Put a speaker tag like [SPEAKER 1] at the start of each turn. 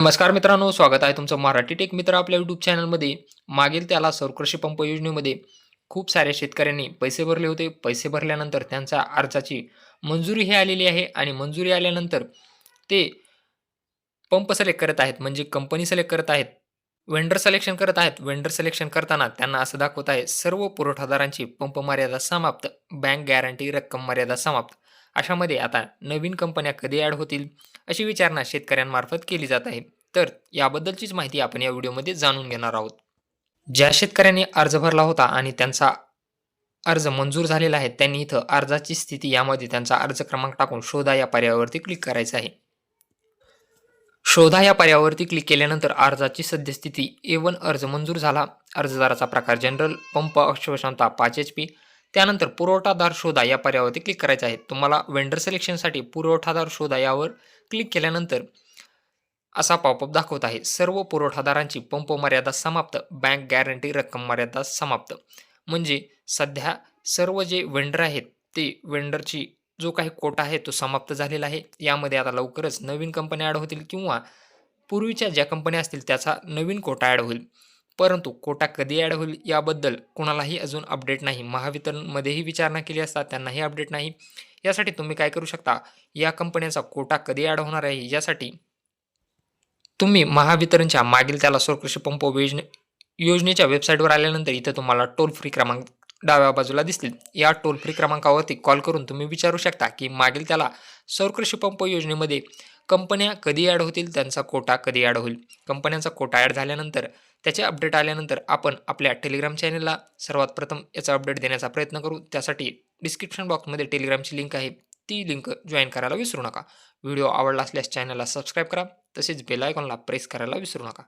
[SPEAKER 1] नमस्कार मित्रांनो स्वागत आहे तुमचं मराठी टेक मित्र आपल्या यूट्यूब चॅनलमध्ये मागील त्याला सौरकृषी पंप योजनेमध्ये खूप साऱ्या शेतकऱ्यांनी पैसे भरले होते. पैसे भरल्यानंतर त्यांच्या अर्जाची मंजुरी ही आलेली आहे आणि मंजुरी आल्यानंतर ते पंप सिलेक्ट करत आहेत. म्हणजे कंपनी सिलेक्ट करत आहेत. वेंडर सिलेक्शन करत आहेत. वेंडर सिलेक्शन करताना त्यांना असं दाखवत आहे सर्व पुरवठादारांची पंप मर्यादा समाप्त. बँक गॅरंटी रक्कम मर्यादा समाप्त. अशामध्ये आता नवीन कंपन्या कधी ॲड होतील अशी विचारणा शेतकऱ्यांमार्फत केली जात आहे. तर याबद्दलचीच माहिती आपण या व्हिडिओमध्ये जाणून घेणार आहोत. ज्या शेतकऱ्यांनी अर्ज भरला होता आणि त्यांचा अर्ज मंजूर झालेला आहे त्यांनी इथं अर्जाची स्थिती यामध्ये त्यांचा अर्ज क्रमांक टाकून शोधा या पर्यायावरती क्लिक करायचं आहे. शोधा या पर्यायावरती क्लिक केल्यानंतर अर्जाची सद्यस्थिती ए वन अर्ज मंजूर झाला. अर्जदाराचा प्रकार जनरल पंप अक्षमता पाच एच पी त्यानंतर पुरवठादार शोधा या पर्यायावरती क्लिक करायचे आहे. तुम्हाला वेंडर सिलेक्शनसाठी पुरवठादार शोधा यावर क्लिक केल्यानंतर असा पॉपअप दाखवत आहे. सर्व पुरवठादारांची पंप मर्यादा समाप्त. बँक गॅरंटी रक्कम मर्यादा समाप्त. म्हणजे सध्या सर्व जे वेंडर आहेत ते वेंडरची जो काही कोटा आहे तो समाप्त झालेला आहे. यामध्ये आता लवकरच नवीन कंपन्या ॲड होतील किंवा पूर्वीच्या ज्या कंपन्या असतील त्याचा नवीन कोटा ॲड होईल. परंतु कोटा कधी ॲड होईल याबद्दल कोणालाही अजून अपडेट नाही. महावितरणमध्येही विचारणा केली असता त्यांनाही अपडेट नाही. यासाठी तुम्ही काय करू शकता? या कंपन्यांचा कोटा कधी ॲड होणार आहे? यासाठी तुम्ही महावितरणच्या मागील त्याला स्वकृषी पंप योजने योजनेच्या वेबसाईटवर आल्यानंतर इथं तुम्हाला टोल फ्री क्रमांक डाव्या बाजूला दिसतील. या टोल फ्री क्रमांकावरती कॉल करून तुम्ही विचारू शकता की मागील त्याला सौरकृषी पंप योजनेमध्ये कंपन्या कधी ॲड होतील त्यांचा कोटा कधी ॲड होईल? कंपन्यांचा कोटा ॲड झाल्यानंतर त्याचे अपडेट आल्यानंतर आपण आपल्या टेलिग्राम चॅनलला सर्वात प्रथम याचा अपडेट देण्याचा प्रयत्न करू. त्यासाठी डिस्क्रिप्शन बॉक्समध्ये टेलिग्रामची लिंक आहे. ती लिंक जॉईन करायला विसरू नका. व्हिडिओ आवडला असल्यास चॅनलला सबस्क्राईब करा. तसेच बेल आयकॉनला प्रेस करायला विसरू नका.